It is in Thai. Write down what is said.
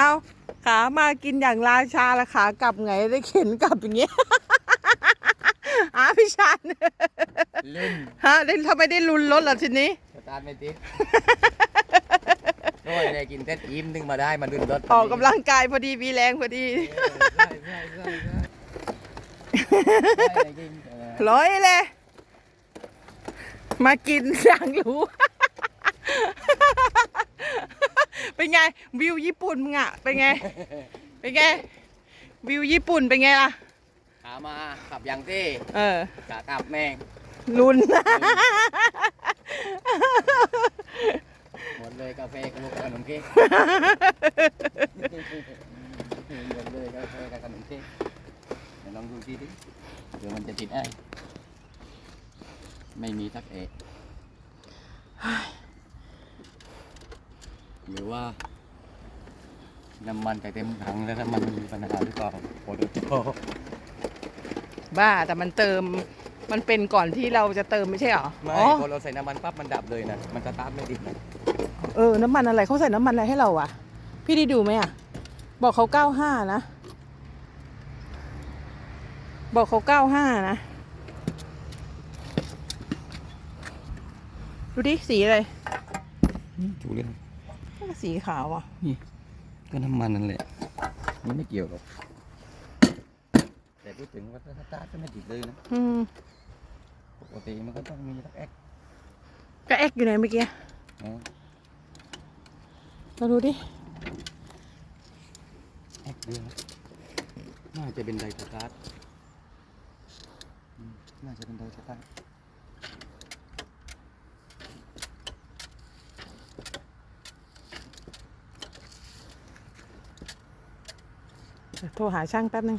เอาขามากินอย่างราชาละขากลับไงได้เข็นกลับอย่างเงี้ยอาพี่ชันลื่นฮะได้ทำไมได้ลุนรถล่ะทีนี้สตาร์ทไม่ติดโอ้ยได้กินเท็ดอิ่มนึงมาได้มาลื่นรถออกกำลังกายพอดีมีแรงพอดีเออใช่ใช่ใช่ใช่ได้กินเออร้อยเลย มากินอย่างรู้ เป็นไง วิวญี่ปุ่นมึงอะเป็นไง เป็นไง วิวญี่ปุ่นเป็นไงล่ะ ขามาขับอย่างที่เออกะกลับแม่งลุน หมดเลยกาแฟกับลูกขนมเค้กหมดเลยกาแฟกับขนมเค้กเดี๋ยวลองดูทีดิเดี๋ยวมันจะติดไอ้ไม่มีสักเอะ หรือว่าน้ำมันจะเต็มถังแล้วน้ำมันมันมีปัญหาหรือเปล่าโอ้โหบ้าแต่มันเติมมันเป็นก่อนที่เราจะเติมไม่ใช่เหรอไม่อ๋อพอเราใส่น้ำมันปั๊บมันดับเลยนะมันสตาร์ทไม่ติดนะเออน้ำมันอะไรเขาใส่น้ำมันอะไรให้เราอะพี่ได้ดูไหมอะบอกเขาเก้าห้านะ บอกเขาเก้าห้านะ ดูดิสีอะไรถูกเลย สีขาวอะก็น้ำมันนั่นแหละมันไม่เกี่ยวหรอกแต่พูดถึงว่าถ้าสตาร์ทก็ไม่ติดเลยนะอืมปกติมันก็ต้องมีสักแอคก็เอ็กอยู่ไหนเมื่อกี้นะเราดูดิแอคเดียวน่าจะเป็นไดสตาร์ทอืมน่าจะเป็นไดสตาร์ท เดี๋ยว โทรหาช่างแป๊บนึง